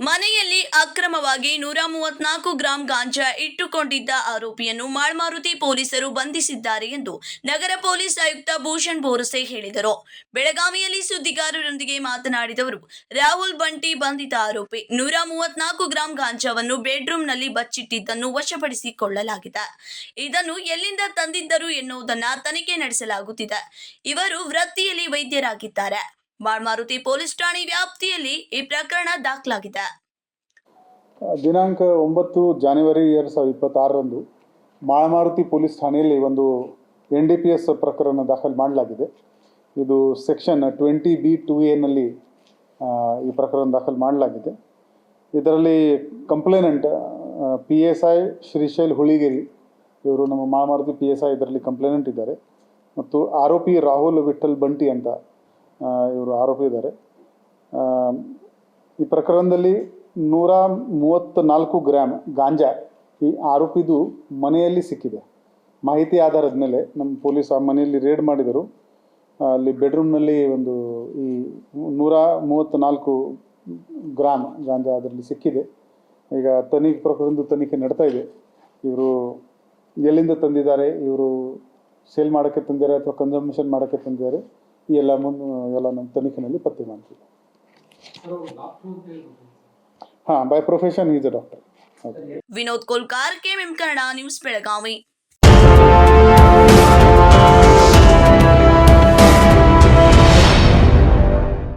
ಮನೆಯಲ್ಲಿ ಅಕ್ರಮವಾಗಿ ನೂರ ಮೂವತ್ನಾಲ್ಕು ಗ್ರಾಂ ಗಾಂಜಾ ಇಟ್ಟುಕೊಂಡಿದ್ದ ಆರೋಪಿಯನ್ನು ಮಾಳ್ಮಾರುತಿ ಪೊಲೀಸರು ಬಂಧಿಸಿದ್ದಾರೆ ಎಂದು ನಗರ ಪೊಲೀಸ್ ಆಯುಕ್ತ ಭೂಷಣ್ ಬೋರಸೆ ಹೇಳಿದರು. ಬೆಳಗಾವಿಯಲ್ಲಿ ಸುದ್ದಿಗಾರರೊಂದಿಗೆ ಮಾತನಾಡಿದವರು, ರಾಹುಲ್ ಬಂಟಿ ಬಂಧಿತ ಆರೋಪಿ ನೂರ ಮೂವತ್ನಾಲ್ಕು ಗ್ರಾಂ ಗಾಂಜಾವನ್ನು ಬೆಡ್ರೂಮ್ನಲ್ಲಿ ಬಚ್ಚಿಟ್ಟಿದ್ದನ್ನು ವಶಪಡಿಸಿಕೊಳ್ಳಲಾಗಿದೆ. ಇದನ್ನು ಎಲ್ಲಿಂದ ತಂದಿದ್ದರು ಎನ್ನುವುದನ್ನು ತನಿಖೆ ನಡೆಸಲಾಗುತ್ತಿದೆ. ಇವರು ವೃತ್ತಿಯಲ್ಲಿ ವೈದ್ಯರಾಗಿದ್ದಾರೆ. ಮಾಳ್ಮಾರುತಿ ಪೊಲೀಸ್ ಠಾಣೆ ವ್ಯಾಪ್ತಿಯಲ್ಲಿ ಈ ಪ್ರಕರಣ ದಾಖಲಾಗಿದೆ. ದಿನಾಂಕ ಒಂಬತ್ತು ಜಾನ್ವರಿ ಎರಡು ಸಾವಿರದ ಇಪ್ಪತ್ತಾರರಂದು ಮಾಳಮಾರುತಿ ಪೊಲೀಸ್ ಠಾಣೆಯಲ್ಲಿ ಒಂದು ಎನ್ ಡಿ ಪಿ ಎಸ್ ಪ್ರಕರಣ ದಾಖಲು ಮಾಡಲಾಗಿದೆ. ಇದು ಸೆಕ್ಷನ್ ಟ್ವೆಂಟಿ ಬಿ ಟು ಎನಲ್ಲಿ ಈ ಪ್ರಕರಣ ದಾಖಲು ಮಾಡಲಾಗಿದೆ. ಇದರಲ್ಲಿ complainant P S I Shrishail Huligeri ಇವರು ನಮ್ಮ ಮಾಳಮಾರುತಿ ಪಿ ಎಸ್ ಐ ಇದರಲ್ಲಿ ಕಂಪ್ಲೇನೆಂಟ್ ಇದ್ದಾರೆ. ಮತ್ತು ಆರೋಪಿ ರಾಹುಲ್ ವಿಠಲ್ ಬಂಟಿ ಅಂತ ಇವರು ಆರೋಪಿ ಇದ್ದಾರೆ. ಈ ಪ್ರಕರಣದಲ್ಲಿ ನೂರ ಮೂವತ್ತ್ ನಾಲ್ಕು ಗ್ರಾಮ್ ಗಾಂಜಾ ಈ ಆರೋಪಿದು ಮನೆಯಲ್ಲಿ ಸಿಕ್ಕಿದೆ. ಮಾಹಿತಿ ಆಧಾರದ ಮೇಲೆ ನಮ್ಮ ಪೊಲೀಸ್ ಆ ಮನೆಯಲ್ಲಿ ರೇಡ್ ಮಾಡಿದರು. ಅಲ್ಲಿ ಬೆಡ್ರೂಮ್ನಲ್ಲಿ ಒಂದು ಈ ನೂರ ಮೂವತ್ತ್ ನಾಲ್ಕು ಗ್ರಾಮ್ ಗಾಂಜಾ ಅದರಲ್ಲಿ ಸಿಕ್ಕಿದೆ. ಈಗ ತನಿಖೆ ಪ್ರಕರಣದ ತನಿಖೆ ನಡ್ತಾ ಇದೆ. ಇವರು ಎಲ್ಲಿಂದ ತಂದಿದ್ದಾರೆ? ಇವರು ಸೇಲ್ ಮಾಡೋಕ್ಕೆ ತಂದಿದ್ದಾರೆ ಅಥವಾ ಕನ್ಸಂಪ್ಷನ್ ಮಾಡೋಕ್ಕೆ ತಂದಿದ್ದಾರೆ? ಈ ಎಲ್ಲ ಮುಂದೆ ಎಲ್ಲ ನಮ್ಮ ತನಿಖೆನಲ್ಲಿ ಪತ್ತೆ ಮಾಡ್ತೀವಿ. ಹಾ by profession is doctor Vinod Kolkar, KMM Kannada, news Belagavi.